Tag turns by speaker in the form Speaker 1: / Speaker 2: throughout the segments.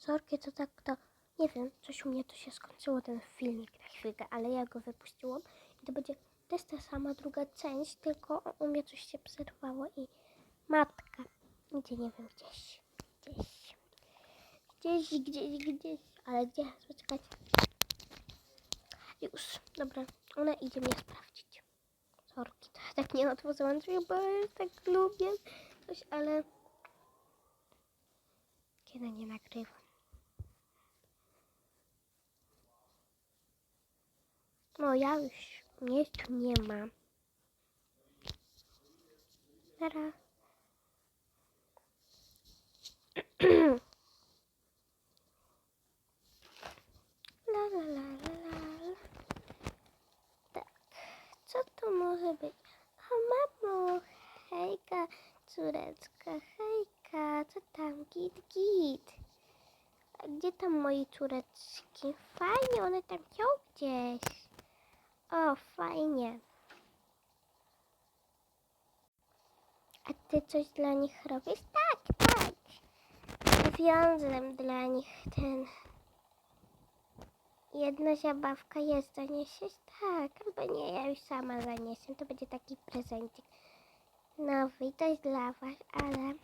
Speaker 1: Sorki, to tak to... Nie wiem, coś u mnie to się skończyło, ten filmik na chwilkę, ale ja go wypuściłam. I to będzie też ta sama druga część, tylko u mnie coś się przerwało i matka. Gdzie, nie wiem, gdzieś, gdzieś, gdzieś, gdzieś, gdzieś, ale gdzie? Poczekajcie. Już, dobra, ona idzie mnie sprawdzić. Sorki, to ja tak nie otworzyłam drzwi, bo ja tak lubię coś, ale kiedy nie nagrywam. No ja już mnie tu nie ma. Nara. La la la la la. Tak, co to może być? O mamo, hejka, córeczka, hejka, co tam, git, git. A gdzie tam moje córeczki? Fajnie, one tam są gdzieś. O, fajnie. A ty coś dla nich robisz? Tak, tak. Wiązem dla nich ten. Jedna zabawka jest, zaniesiesz? Tak, albo nie, ja już sama zaniesę. To będzie taki prezencik nowy i to jest dla was, ale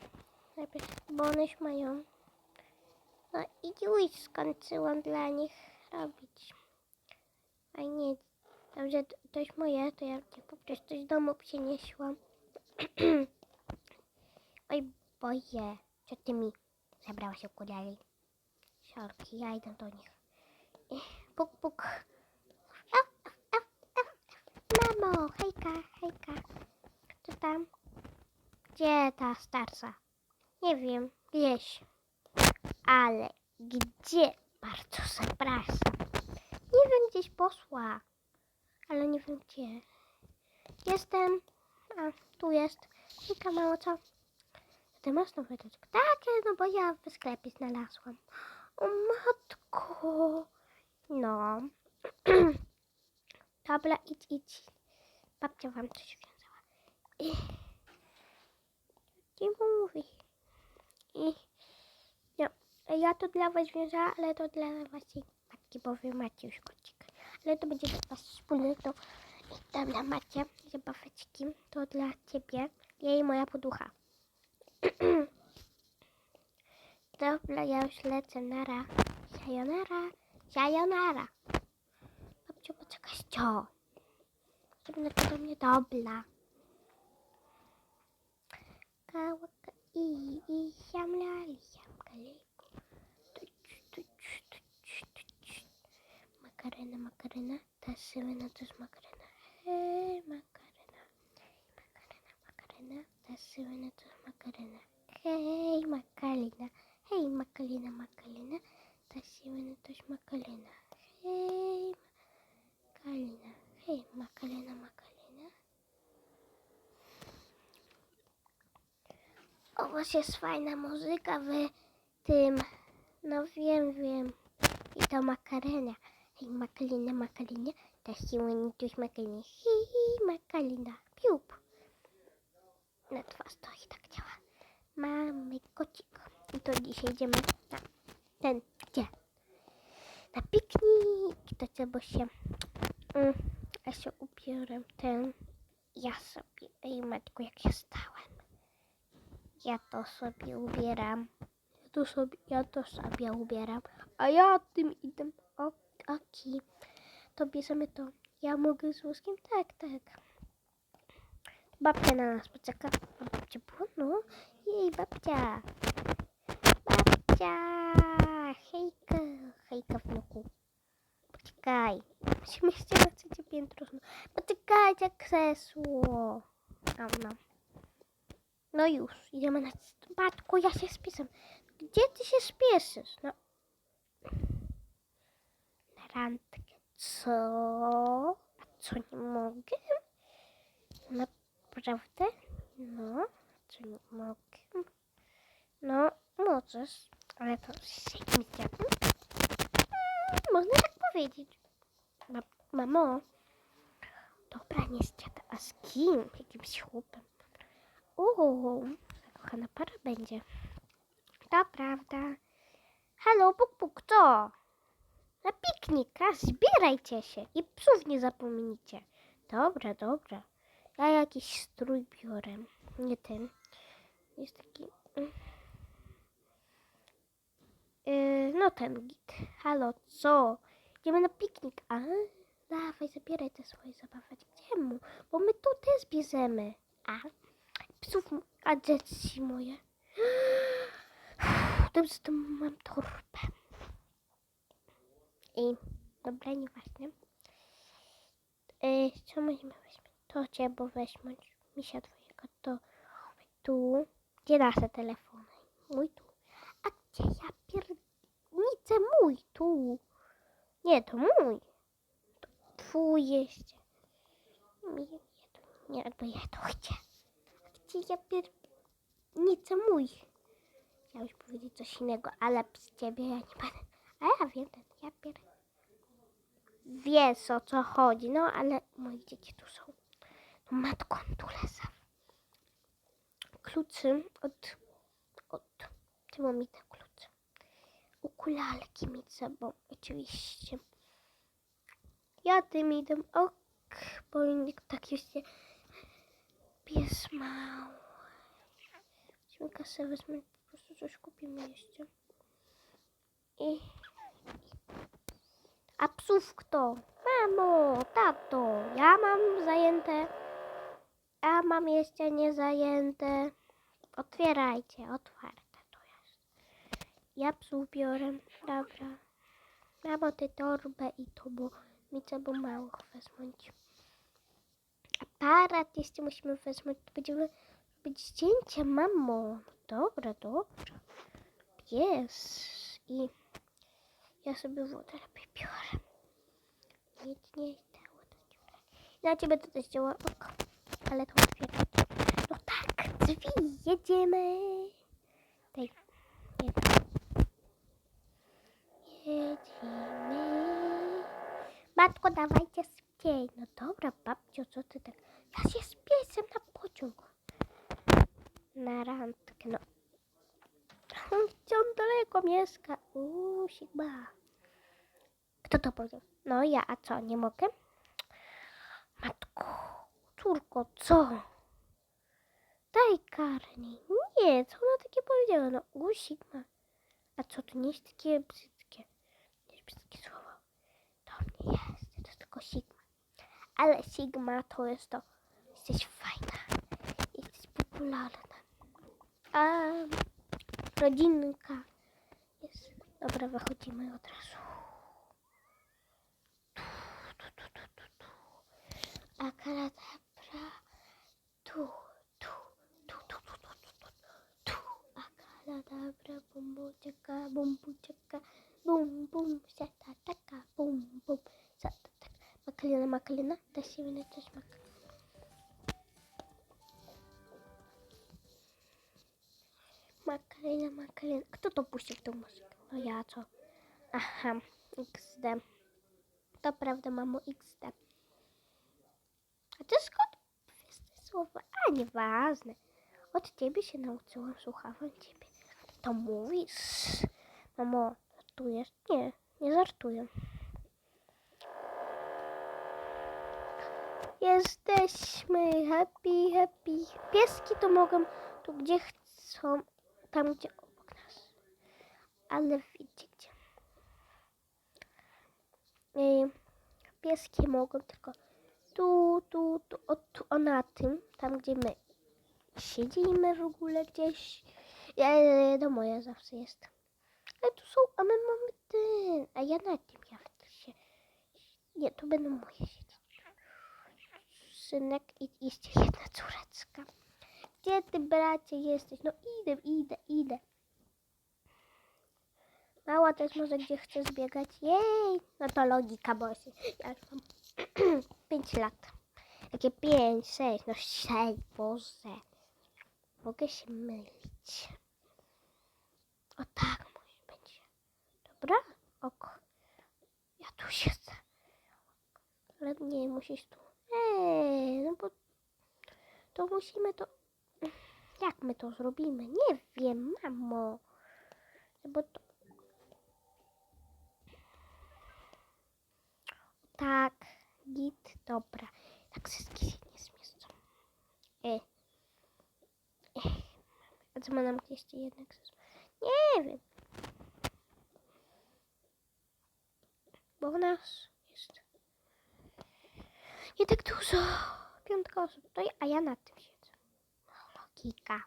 Speaker 1: najpierw, bo one już mają. No i już skończyłam dla nich robić. A nie, dobrze, to, jest moje, to ja po prostu z domu przyniosłam. Oj, boję, co ty mi zabrałaś okulary? Sorki, ja idę do nich. Puk, puk. Mamo, hejka, hejka. Co tam? Gdzie ta starsza? Nie wiem, gdzieś. Ale gdzie? Bardzo zapraszam. Nie wiem, gdzieś posła. Ale nie wiem gdzie. Jestem. A, tu jest. Hejka, mało co? Ty masz nowe doczek? Tak, no bo ja w sklepie znalazłam. O matko. No. Dobra, idź, idź. Babcia wam coś wiązała. I... Nie mówi. I... No, ja to dla was wiązałam, ale to dla waszej matki, bo wy macie już kocik. Ale to będzie dla was wspólne, to dobra, macie zabaweczki. To dla ciebie. Ja i moja poducha. Dobra, ja już lecę. Nara. Sayonara. Sayonara. Babciu, poczekaj, co? Żeby do mnie dobra. Kałaka i i siamlali siamkaliku. Tuć, Makarena, makarena. Ta sylena to jest makarena. Hej, makarena. Makarena, makarena. Ta sylena to jest makarena. Hej, makalina. Hej, makalina, makalina. Ta sylena to jest makalina. Hej, makalina. Hej, makalina, makalina. O, właśnie jest fajna muzyka w tym. No wiem, wiem. I to makarena. Hej, makalina, makalina. Ta siłę to jest makalina. Hej, makalina. Piup. Na twarz to i tak działa. Mamy kocik. I to dzisiaj idziemy na ten, gdzie? Na piknik. To trzeba się... Mm, ja się ubiorę ten. Ja sobie... Ej, matko, jak ja stałem. Ja to sobie ubieram. Ja to sobie, ja to sobie ubieram. A ja tym idę. O, oki. To bierzemy to. Ja mogę z włoskiem? Tak, tak. Babcia na nas poczeka. Babcia było? No. Jej, babcia. Babcia. Hejka. Hejka, wnuku. Poczekaj. Musimy jeszcze na trzecie piętro. Poczekajcie, krzesło. No, no. No już, idziemy na... Batku, ja się spiszę. Gdzie ty się spieszysz? No. Randkę. Co? A co, nie mogę? Naprawdę? No. Co, nie mogę? No, możesz. Ale to z jakimś dziadem? Mm, Można tak powiedzieć. Ma, mamo. Dobra, nie dziadem, a z kim? Jakimś chłopem. Uuu, zakochana para będzie. To prawda. Halo, puk, puk, co? Na piknik, a zbierajcie się i psów nie zapomnijcie. Dobra, dobra. Ja jakiś strój biorę. Nie ten. Jest taki... mm. Yy, no ten git. Halo, co? Idziemy na piknik. A, dawaj, zabieraj te swoje zabawy. Gdzie mu? Bo my tu też bierzemy. A, psów, a dzieci moje. Dobrze, to mam torbę. I, dobra, nieważne. Yy, co musimy weźmieć? To trzeba weźmieć. Misia twojego, to tu. Gdzie nasze telefony? Mój tu. A gdzie ja piernicę? Mój tu. Nie, to mój. To twój jeszcze. Nie, nie, to nie, ja to chcę. A gdzie ja piernicę? Mój. Chciałeś powiedzieć coś innego, ale z ciebie ja nie będę. A ja wiem, ten ja pier... Wiesz o co chodzi, no ale moje dzieci tu są. No matko, tu lesa. Kluczy od... od... Czemu mi te klucze? Ukulalki mi z sobą, oczywiście. Ja tym idę, ok, bo tak już się pies mały. Weźmy kasę, wezmę, po prostu coś kupimy jeszcze. I... Psów kto? Mamo, tato, ja mam zajęte. A mam jeszcze niezajęte. Otwierajcie, otwarte to jest. Ja psów biorę, dobra. Mamo, ty torbę i to, bo mi trzeba małych wezmąć. Aparat jeszcze musimy wezmąć. Będziemy robić zdjęcia, mamo. Dobra, dobra. Pies. I ja sobie wodę lepiej biorę. Nic nie dało dziura. Na ciebie to też działa. Ale to otwierać. No tak, drzwi, jedziemy. Daj, dam. Jedziemy. Matko, dawajcie szybciej. No dobra, babcio, co ty tak? Ja się spiesem na pociąg. Na randkę, no. Gdzie on daleko mieszka? Uuu, Sigma. Kto to powiedział? No ja, a co, nie mogę? Matko, córko, co? Daj karni. Nie, co ona takie powiedziała? No, u Sigma. A co, to nie jest takie brzydkie. Nie jest brzydkie słowo. To nie jest, to jest tylko Sigma. Ale Sigma to jest to. Jesteś fajna. Jesteś popularna. A rodzinka jest. Dobra, wychodzimy od razu. Tu, tu, tu, tu, tu. Akadabra. Tu, tu, tu, tu, tu, tu, tu, tu, tu. Akadabra, bumbuciaka, bumbuciaka, bum, bum, sata, taka, bum, bum, sata, taka. Makalina, makalina, da się wynać makalina. Makalina, makalina. Kto to puścił tą muzykę? No ja co? Aha, XD. To prawda, mamo XD. A ty skąd wiesz te słowa? A, nieważne. Od ciebie się nauczyłam, słuchałam ciebie. To mówisz? Mamo, żartujesz? Nie, nie żartuję. Jesteśmy happy, happy. Pieski to mogą tu gdzie chcą, tam gdzie obok nas. Ale wiecie gdzie. Pieski mogą tylko tu, tu, tu, o, tu, o na tym, tam gdzie my siedzimy w ogóle gdzieś. Ja, no moja zawsze jest. Ale tu są, a my mamy ten, a ja na tym ja się. Nie, to będą moje siedzieć. Synek i jeszcze jedna córeczka. Gdzie ty, bracie, jesteś? No idę, idę, idę. Mała też może gdzie chce zbiegać. Jej! No to logika, bo ja już mam 5 lat. Takie 5, 6, no 6, Boże. Mogę się mylić. O tak może będzie. Dobra? Ok. Ja tu siedzę. Ale nie, musisz tu. Eee, no bo to musimy to... Jak my to zrobimy? Nie wiem, mamo. No bo to... Tak. Dobra, tak wszystkie się nie zmieszczą. E. E. A co ma nam jeszcze jednak? Nie wiem. Bo u nas jest nie tak dużo. Piątka osób. To ja, a ja na tym siedzę. No, logika.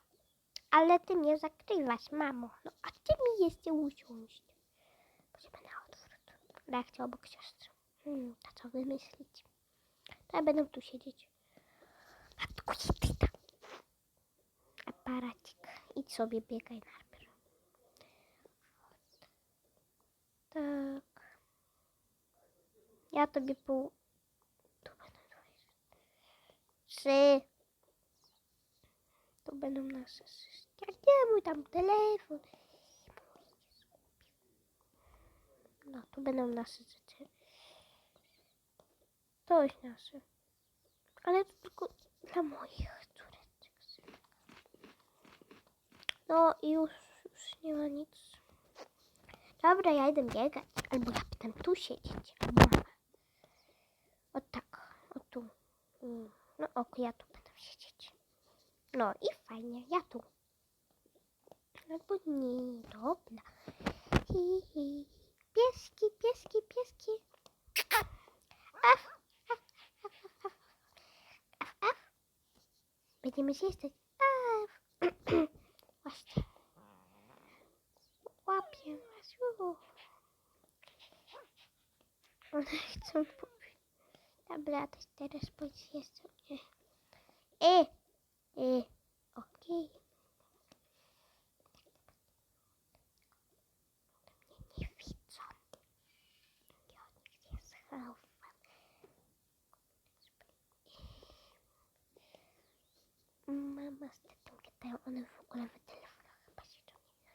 Speaker 1: Ale ty mnie zakrywasz, mamo. No, a ty mi jeszcze usiąść. Będziemy na odwrót. Reakcja obok siostry. Hmm, to co wymyślić? Ja będę tu siedzieć. Matko święta. Aparacik. Idź sobie biegaj najpierw. Tak. Ja tobie pół... Tu twoje. Trzy. Tu będą nasze wszystkie. Gdzie mój tam telefon? No, tu będą nasze rzeczy. To jest nasze. Ale to tylko dla moich córeczek. No i już, już nie ma nic. Dobra, ja idę biegać. Albo ja będę tu siedzieć. O tak, o tu. Mm, No ok, ja tu będę siedzieć. No i fajnie, ja tu. Albo nie, dobra. Hi, hi. Pieski, pieski, pieski. Af, Będziemy stać. Af. Właśnie. Łapię was. One chcą pobić. Dobra, to teraz pójdź jeszcze. E, e, okej. Mnie nie widzą. Ja nigdzie schowam. Tatą gadają, one w ogóle w telefonach chyba się mnie nie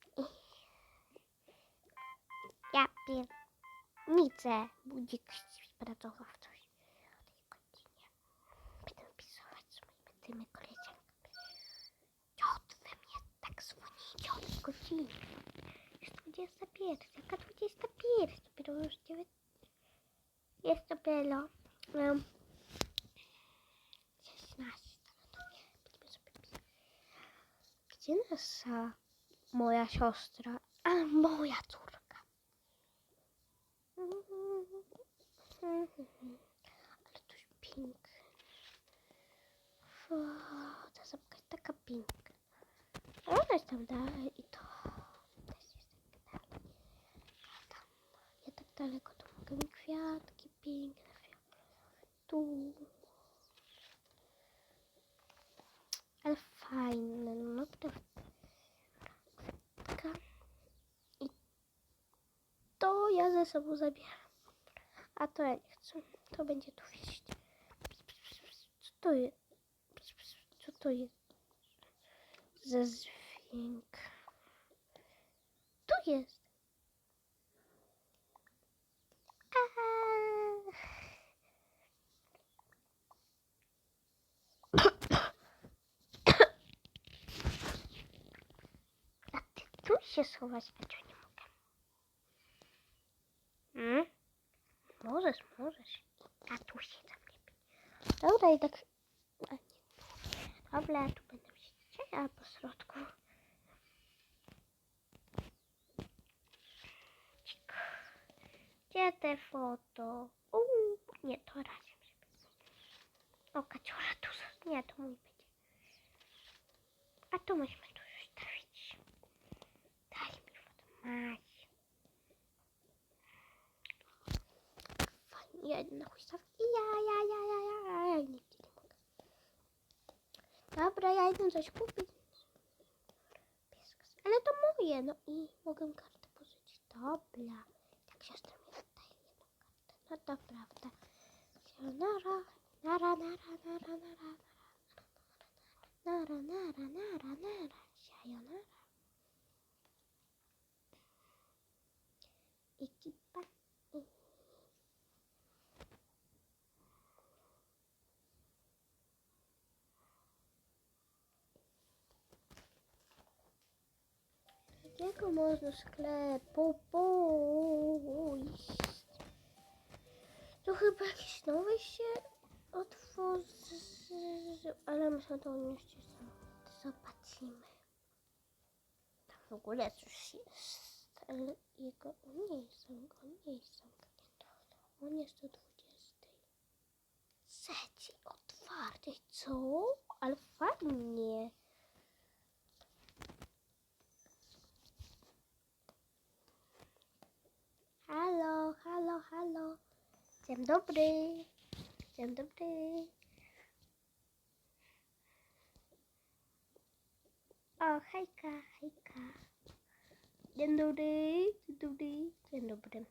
Speaker 1: w ogóle Ja pierniczę. Budzik spracował coś o tej godzinie. Będę pisować z moimi tymi koleżankami. Ciot we mnie tak dzwoni, ciot godziny. Jest 21, jaka 21? Dopiero już 9. Jest dopiero um, 16. No to nie, będziemy sobie pisać. Gdzie nasza moja siostra? A, moja córka. Ale jest piękne. O, ta zapka jest taka. A Ona jest tam dalej i to też jest tak dalej. A tam, ja tak daleko to mogę mi kwiatki piękne. Tu. Ale fajne, no naprawdę. Kwiatka. I to ja ze sobą zabieram. A to ja nie chcę. To będzie tu wisieć. Co to jest? Co to jest? Dźwięk. Tu jest. A ty tu się schować, a tu nie mogę. Hmm? Możesz, możesz. A tu siedzę lepiej. Dobra, i tak... Dobra, tu będę siedzieć, a po środku. Gdzie te foto? Uuu, nie, to razem O, kaciora tu. Nie, to mój będzie. A tu musimy tu zostawić. Daj mi foto. jedna huśtawka i ja, ja, ja, ja, ja, ja, nigdzie nie mogę. Dobra, ja idę coś kupić. Ale to moje, no i mogę kartę pożyczyć. Dobra. Tak siostra mi oddaje jedną kartę. No to prawda. Nara, nara, nara, nara, nara, nara. Nara, nara, nara, nara, sayonara. İki Jakiego można sklepu pójść? Tu chyba jakiś nowy się otworzył, ale są to unieść. Zobaczymy. Tam w ogóle coś jest. Ale jego nie są, go nie są. On jest o 20. Trzeci otwarty, co? Ale fajnie. Halo, halo, halo. Dzień dobry. Dzień dobry. O, hejka, hejka. Dzień dobry, dzień dobry, dzień dobry.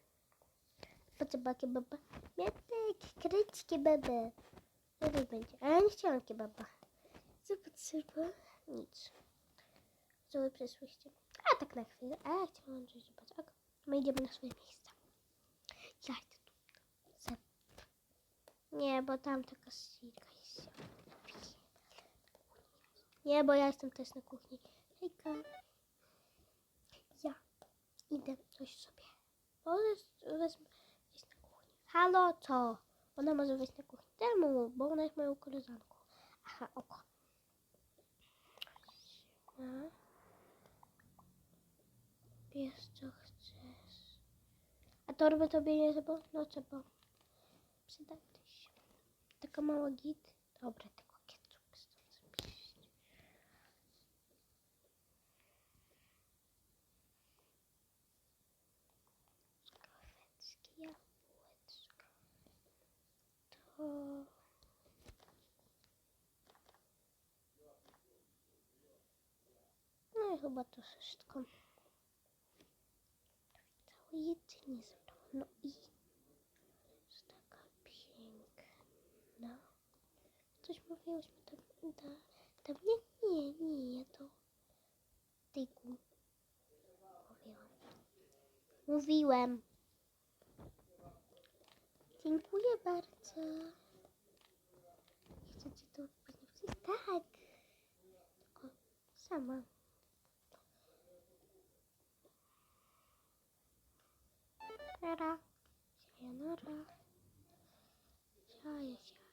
Speaker 1: Potrzeba kebaba. Mietek, kręć kebaba. No to będzie. A ja nie chciałam kebaba. Co potrzeba? Nic. Co wy przysłyście? A tak na chwilę. A ja chciałam coś zobaczyć. My idziemy na swoje miejsca. Ja idę tu. Nie, bo tam taka silka jest. Nie, bo ja jestem też na kuchni. Hejka. Ja idę coś sobie. Może wezmę wejść na kuchnię. Halo, co? Ona może wejść na kuchnię. Temu, bo ona jest moją koleżanką. Aha, oko. A. Bierz co chcesz. Torby tobie nie trzeba? No trzeba. Przydajcie się. Taka mała git. Dobra, tylko ketchup stąd zabierz. Skorweckie jabłeczko. To... No i chyba to wszystko. Całe jedzenie zebrałam. No i jest taka piękna. Coś mówiłyśmy tam, tam, tam nie, nie, nie, to tyku. Mówiłam. Mówiłem. Dziękuję bardzo. Chcecie to powiedzieć? Tak. Tylko sama. Nara. Sayonara. Siaja, siaja.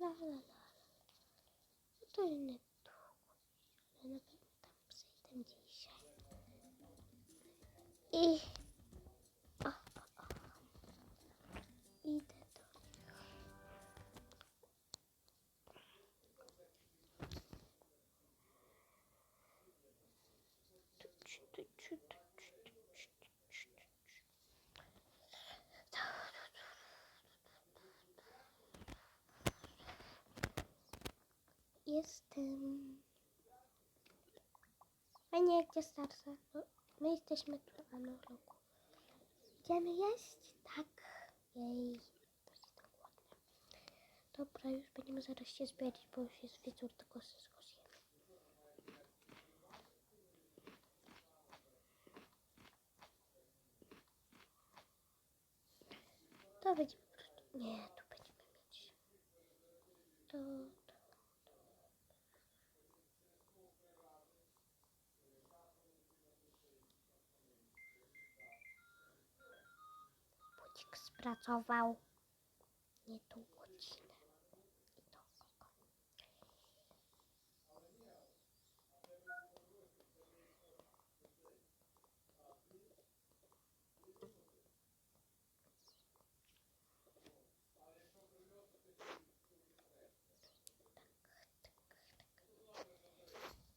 Speaker 1: La la la la. No to nie długo, ale na pewno tam przejdę dzisiaj. I... O, o, o. Idę do nich. Jestem. A nie, gdzie starsza? No, my jesteśmy tu na roku. Idziemy jeść? Tak. Jej. To jest tak ładne. Dobra, już będziemy zaraz się zbierać, bo już jest wieczór, tylko się zgłosimy. To będzie po prostu... Nie, tu będziemy mieć... To... spracował nie tą godzinę.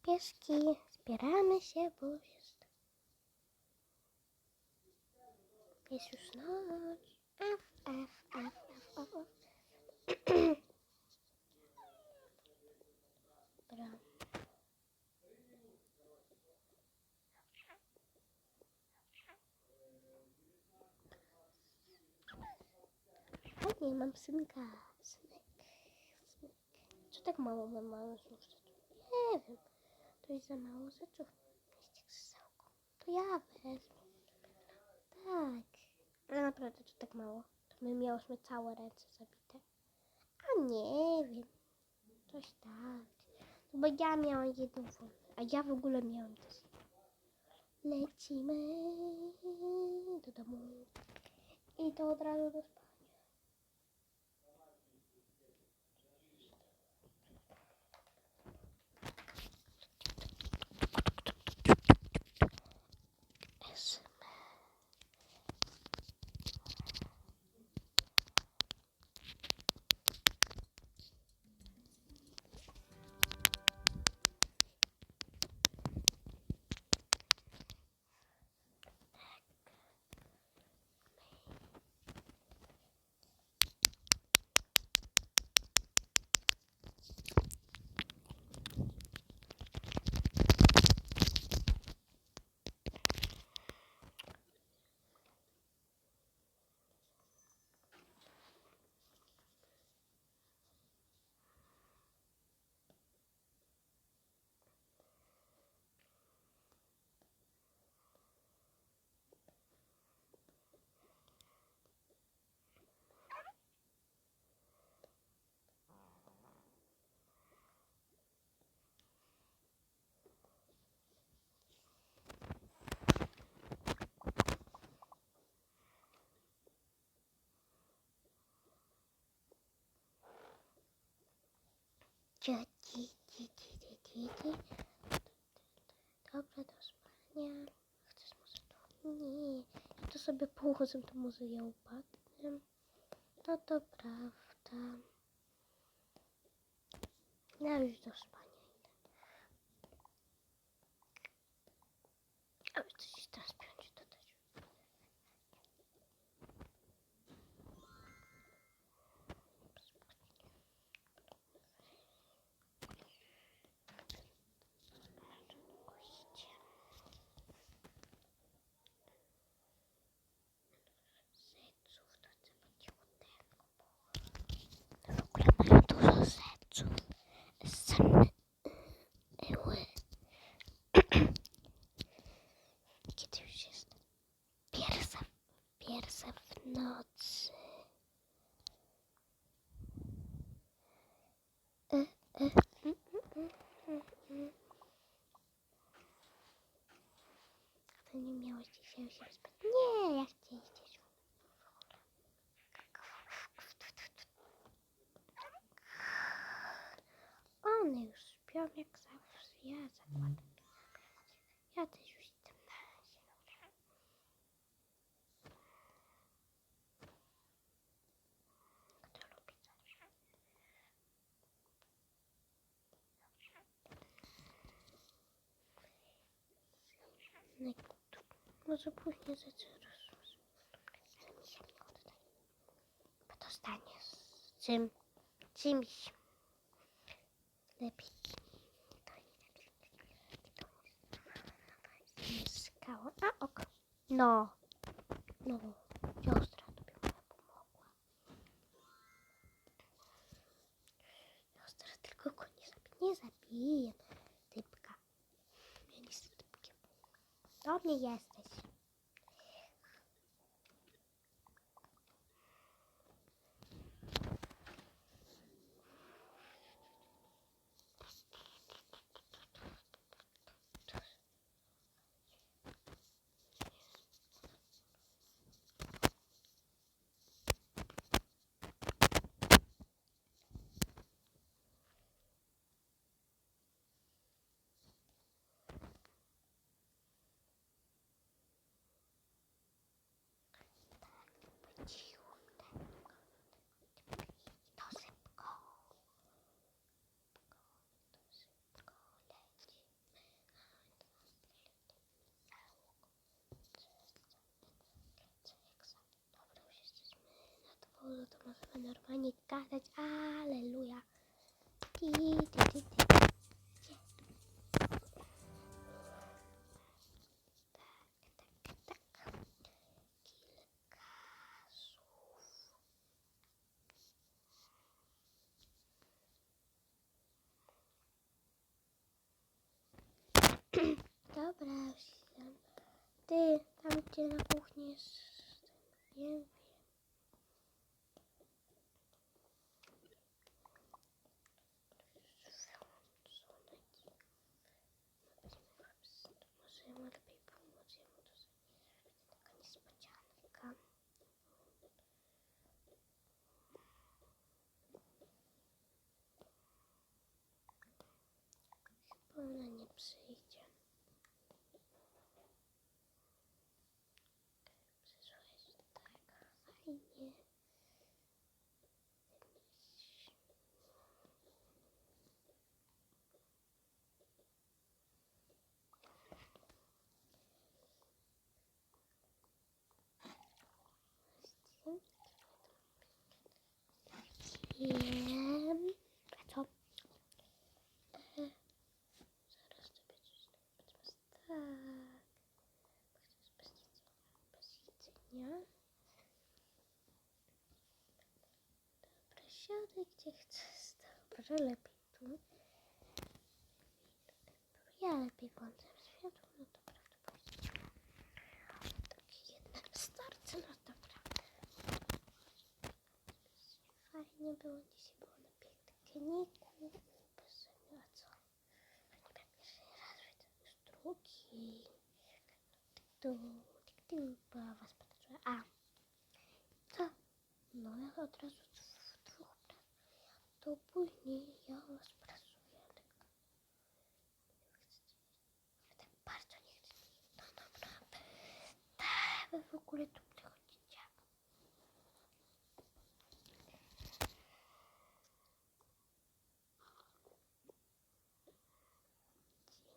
Speaker 1: Pieski, zbieramy się, bo jest jest już noc. F, F, F, F, F, F. Dobra. Fajnie, mam synka. Synek. Synek. Co tak mało mam mało znów rzeczy? Nie wiem. Ale naprawdę to tak mało. To my miałyśmy całe ręce zabite. A nie wiem. Coś tak. Bo ja miałam jedną wolną, a ja w ogóle miałam też. Lecimy do domu. I to od razu do. Ci. Dobra, do spania. Chcesz może to? Nie. Ja to sobie położę, to może ja upadnę. No to prawda. Ja już do spania idę. A już coś teraz piąć to też. Goście. Zeców to trzeba cichutego, bo w ogóle mają dużo zeców. Same eły. Kiedy już jest pierwsza, pierwsza w nocy. E, e, mm, mm, mm, mm, mm. A ty nie miałeś dzisiaj się spać? Nie, ja chcę iść gdzieś. One śpią jak zawsze. Ja zakładam. Ja też już jestem na razie. Kto lubi zawsze? No, może później zaczę rozrósł. Ale mi się nie oddaje. Bo dostanie z czym, czymś lepiej. Tobie moja pomogła. Siostra tylko go nie zabije. Nie zabiję. Typka. Ja nie jestem typkiem. Do mnie jesteś. Dworze, to możemy normalnie gadać. Aleluja. Ti, ti, ti, ti. Tak, tak, tak. Dobra, już idę. Ty, tam gdzie na kuchni jest... Nie wiem. Ona nie przyjdzie. Przyszłeś tak fajnie. Wiem. A co? E, zaraz sobie coś tam Tak. Bez jedzenia. Bez jedzenia. Dobra, siadaj gdzie chcesz. Dobra, lepiej tu. Ja lepiej włączam światło, no to prawdopodobnie. Takie jedne starce, no dobra. Fajnie było, dzisiaj było na pikniku. Bez a co? Było pierwszy raz, widzę już drugi. Tu, tu, była was patrzyła. A, co? No ja od razu. To później ja pracuję. tylko Wy tak bardzo nie chcecie. No dobra. Tak, w ogóle tu przychodzicie.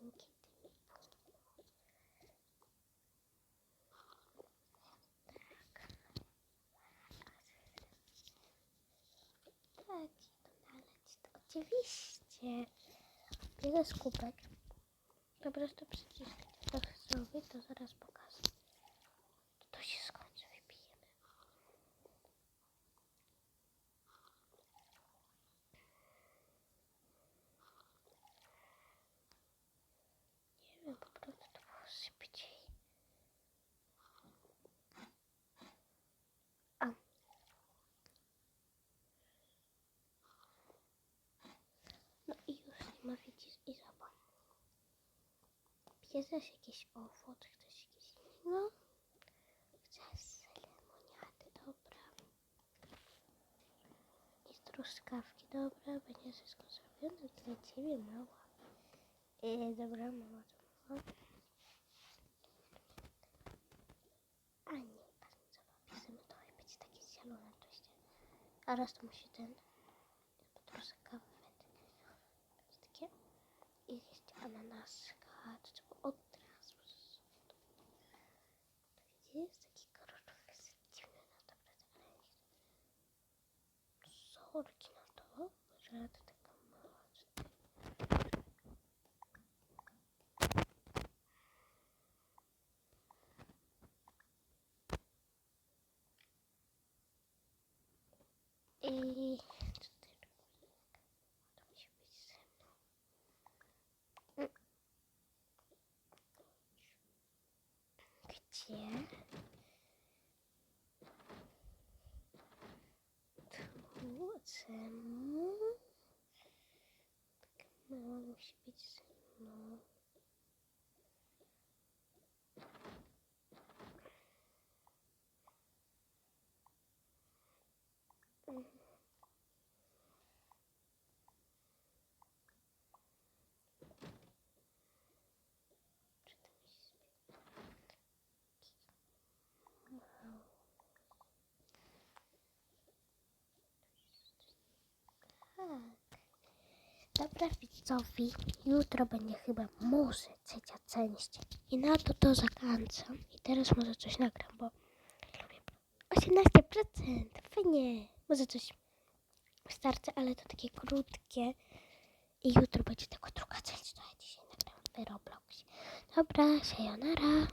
Speaker 1: Dzięki tym Tak. Tak, to nalać. To oczywiście. Bierę skupek. Po prostu przyciskać. To zrobię, to zaraz pokażę. To, to się skończy, wypijemy. Nie wiem, po prostu to było szybciej. A. No i już nie ma widzisz i zobacz. Bierzesz jakiś owoc, chcesz jakiś innego? Chcesz lemoniady, dobra. I truskawki, dobra, będzie wszystko zrobione dla ciebie, mała. E, dobra, mała to mała. A nie, patrz, co bierzemy to będzie takie zielone się. A raz to musi ten, truskawę będzie takie. I jeszcze ananaska, to trzeba od razu. To widzisz, taki kolorowy, jest dziwny, no dobra, zagraliśmy. Sorki na to, że to taka mała. I co ty robisz? Być. Gdzie? Czemu? Taka mała musi być ze mną. Tak. Dobra widzowie, jutro będzie chyba może trzecia część. I na to to zakończam. I teraz może coś nagram, bo lubię 18%. Fajnie. Może coś wystarczy, ale to takie krótkie. I jutro będzie tylko druga część, to ja dzisiaj nagram w Robloxie. Dobra, sayonara.